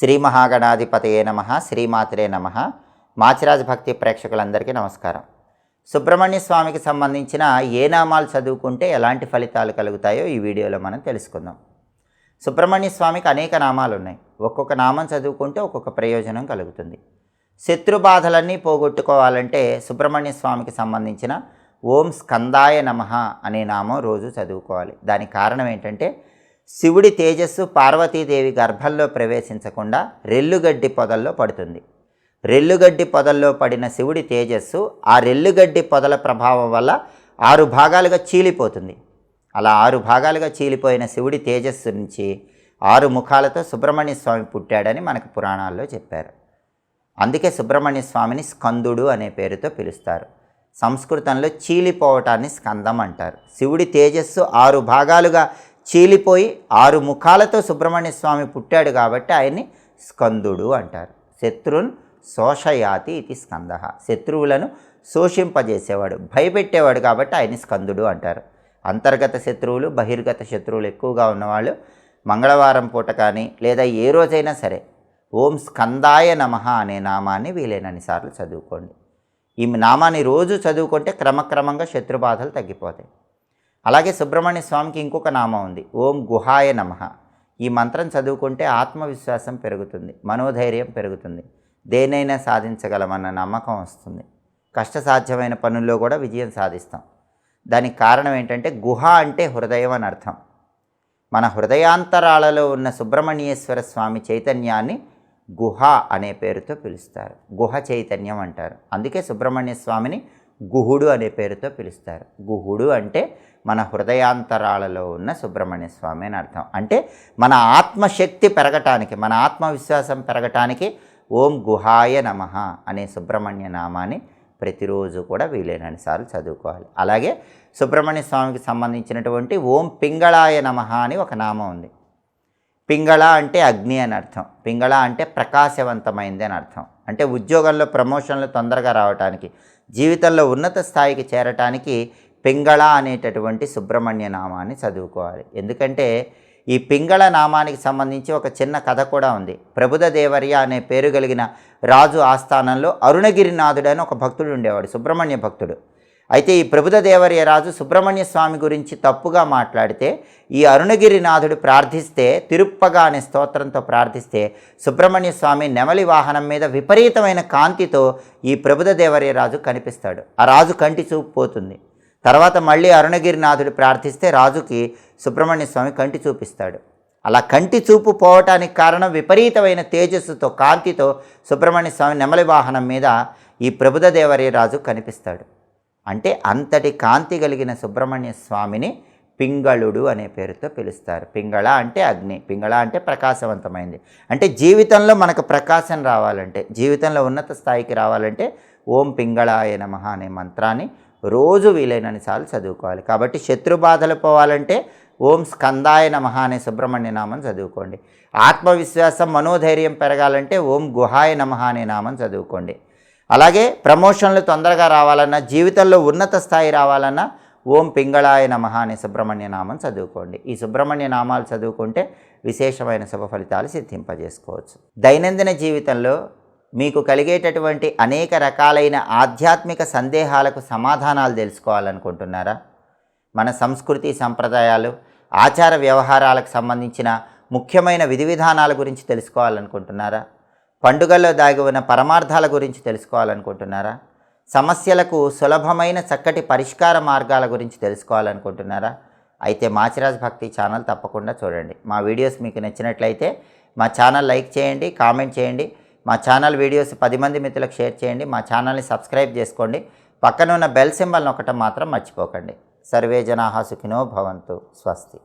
శ్రీ మహాగణాధిపతయే నమ శ్రీమాత్రే నమ. మాచిరాజ్ భక్తి ప్రేక్షకులందరికీ నమస్కారం. సుబ్రహ్మణ్య స్వామికి సంబంధించిన ఏ నామాలు చదువుకుంటే ఎలాంటి ఫలితాలు కలుగుతాయో ఈ వీడియోలో మనం తెలుసుకుందాం. సుబ్రహ్మణ్య స్వామికి అనేక నామాలు ఉన్నాయి ఒక్కొక్క నామం చదువుకుంటే ఒక్కొక్క ప్రయోజనం కలుగుతుంది. శత్రు బాధలన్నీ పోగొట్టుకోవాలంటే సుబ్రహ్మణ్య స్వామికి సంబంధించిన ఓం స్కందాయ నమః అనే నామం రోజు చదువుకోవాలి. దానికి కారణం ఏంటంటే శివుడి తేజస్సు పార్వతీదేవి గర్భంలో ప్రవేశించకుండా రెల్లుగడ్డి పొదల్లో పడుతుంది. రెల్లుగడ్డి పొదల్లో పడిన శివుడి తేజస్సు ఆ రెల్లుగడ్డి పొదల ప్రభావం వల్ల ఆరు భాగాలుగా చీలిపోతుంది. అలా ఆరు భాగాలుగా చీలిపోయిన శివుడి తేజస్సు నుంచి ఆరు ముఖాలతో సుబ్రహ్మణ్య స్వామి పుట్టాడని మనకు పురాణాల్లో చెప్పారు. అందుకే సుబ్రహ్మణ్య స్వామిని స్కందుడు అనే పేరుతో పిలుస్తారు. సంస్కృతంలో చీలిపోవటాన్ని స్కందం అంటారు. శివుడి తేజస్సు ఆరు భాగాలుగా చీలిపోయి ఆరు ముఖాలతో సుబ్రహ్మణ్య స్వామి పుట్టాడు కాబట్టి ఆయన్ని స్కందుడు అంటారు. శత్రున్ శోషయాతి ఇది స్కంద. శత్రువులను శోషింపజేసేవాడు భయపెట్టేవాడు కాబట్టి ఆయన్ని స్కందుడు అంటారు. అంతర్గత శత్రువులు బహిర్గత శత్రువులు ఎక్కువగా ఉన్నవాళ్ళు మంగళవారం పూట కానీ లేదా ఏ రోజైనా సరే ఓం స్కందాయ నమ అనే నామాన్ని వీలైనన్ని సార్లు చదువుకోండి. ఈ నామాన్ని రోజు చదువుకుంటే క్రమక్రమంగా శత్రుబాధలు తగ్గిపోతాయి. అలాగే సుబ్రహ్మణ్య స్వామికి ఇంకొక నామం ఉంది. ఓం గుహాయ నమ. ఈ మంత్రం చదువుకుంటే ఆత్మవిశ్వాసం పెరుగుతుంది మనోధైర్యం పెరుగుతుంది దేనైనా సాధించగలమన్న నమ్మకం వస్తుంది. కష్టసాధ్యమైన పనుల్లో కూడా విజయం సాధిస్తాం. దానికి కారణం ఏంటంటే గుహ అంటే హృదయం అని అర్థం. మన హృదయాంతరాలలో ఉన్న సుబ్రహ్మణ్యేశ్వర స్వామి చైతన్యాన్ని గుహ అనే పేరుతో పిలుస్తారు. గుహ చైతన్యం అంటారు. అందుకే సుబ్రహ్మణ్య స్వామిని గుహుడు అనే పేరుతో పిలుస్తారు. గుహుడు అంటే మన హృదయాంతరాలలో ఉన్న సుబ్రహ్మణ్య స్వామి అని అర్థం. అంటే మన ఆత్మశక్తి పెరగటానికి మన ఆత్మవిశ్వాసం పెరగటానికి ఓం గుహాయ నమ అనే సుబ్రహ్మణ్య నామాన్ని ప్రతిరోజు కూడా వీలైనన్ని సార్లు చదువుకోవాలి. అలాగే సుబ్రహ్మణ్య స్వామికి సంబంధించినటువంటి ఓం పింగళాయ నమ అని ఒక నామం ఉంది. పింగళ అంటే అగ్ని అని అర్థం. పింగళ అంటే ప్రకాశవంతమైంది అని అర్థం. అంటే ఉద్యోగంలో ప్రమోషన్లు తొందరగా రావటానికి జీవితంలో ఉన్నత స్థాయికి చేరటానికి పింగళ అనేటటువంటి సుబ్రహ్మణ్య నామాన్ని చదువుకోవాలి. ఎందుకంటే ఈ పింగళ నామానికి సంబంధించి ఒక చిన్న కథ కూడా ఉంది. ప్రభుద దేవర్య అనే పేరు కలిగిన రాజు ఆస్థానంలో అరుణగిరినాథుడు అని ఒక భక్తుడు ఉండేవాడు సుబ్రహ్మణ్య భక్తుడు. అయితే ఈ ప్రభుద రాజు సుబ్రహ్మణ్య స్వామి గురించి తప్పుగా మాట్లాడితే ఈ అరుణగిరినాథుడు ప్రార్థిస్తే తిరుప్పగా అనే స్తోత్రంతో ప్రార్థిస్తే సుబ్రహ్మణ్య స్వామి నెమలి వాహనం మీద విపరీతమైన కాంతితో ఈ ప్రభుద రాజు కనిపిస్తాడు. ఆ రాజు కంటి చూపు పోతుంది. తర్వాత మళ్ళీ అరుణగిరినాథుడు ప్రార్థిస్తే రాజుకి సుబ్రహ్మణ్య స్వామి కంటి చూపిస్తాడు. అలా కంటి చూపు పోవటానికి కారణం విపరీతమైన తేజస్సుతో కాంతితో సుబ్రహ్మణ్య స్వామి నెమలి వాహనం మీద ఈ ప్రభుద రాజు కనిపిస్తాడు. అంటే అంతటి కాంతి కలిగిన సుబ్రహ్మణ్య స్వామిని పింగళుడు అనే పేరుతో పిలుస్తారు. పింగళ అంటే అగ్ని పింగళ అంటే ప్రకాశవంతమైంది. అంటే జీవితంలో మనకు ప్రకాశం రావాలంటే జీవితంలో ఉన్నత స్థాయికి రావాలంటే ఓం పింగళాయ నమ అనే మంత్రాన్ని రోజు వీలైనన్ని సార్లు చదువుకోవాలి. కాబట్టి శత్రు బాధలు పోవాలంటే ఓం స్కందాయ నమ అనే సుబ్రహ్మణ్య నామం చదువుకోండి. ఆత్మవిశ్వాసం మనోధైర్యం పెరగాలంటే ఓం గుహాయ నమ అనే నామం చదువుకోండి. అలాగే ప్రమోషన్లు తొందరగా రావాలన్నా జీవితంలో ఉన్నత స్థాయి రావాలన్నా ఓం పింగళాయ నమ అనే సుబ్రహ్మణ్య నామం చదువుకోండి. ఈ సుబ్రహ్మణ్య నామాలు చదువుకుంటే విశేషమైన శుభ ఫలితాలు సిద్ధింపజేసుకోవచ్చు. దైనందిన జీవితంలో మీకు కలిగేటటువంటి అనేక రకాలైన ఆధ్యాత్మిక సందేహాలకు సమాధానాలు తెలుసుకోవాలనుకుంటున్నారా? మన సంస్కృతి సంప్రదాయాలు ఆచార వ్యవహారాలకు సంబంధించిన ముఖ్యమైన విధి విధానాల గురించి తెలుసుకోవాలనుకుంటున్నారా? పండుగల్లో దాగి ఉన్న పరమార్థాల గురించి తెలుసుకోవాలనుకుంటున్నారా? సమస్యలకు సులభమైన చక్కటి పరిష్కార మార్గాల గురించి తెలుసుకోవాలనుకుంటున్నారా? అయితే మాచిరాజ్ భక్తి ఛానల్ తప్పకుండా చూడండి. మా వీడియోస్ మీకు నచ్చినట్లయితే మా ఛానల్ లైక్ చేయండి కామెంట్ చేయండి. మా ఛానల్ వీడియోస్ పది మంది మిత్రులకు షేర్ చేయండి. మా ఛానల్ని సబ్స్క్రైబ్ చేసుకోండి. పక్కన ఉన్న బెల్ సింబల్ని ఒకటం మాత్రం మర్చిపోకండి. సర్వే జనాహా సుఖినో భవంతు. స్వస్తి.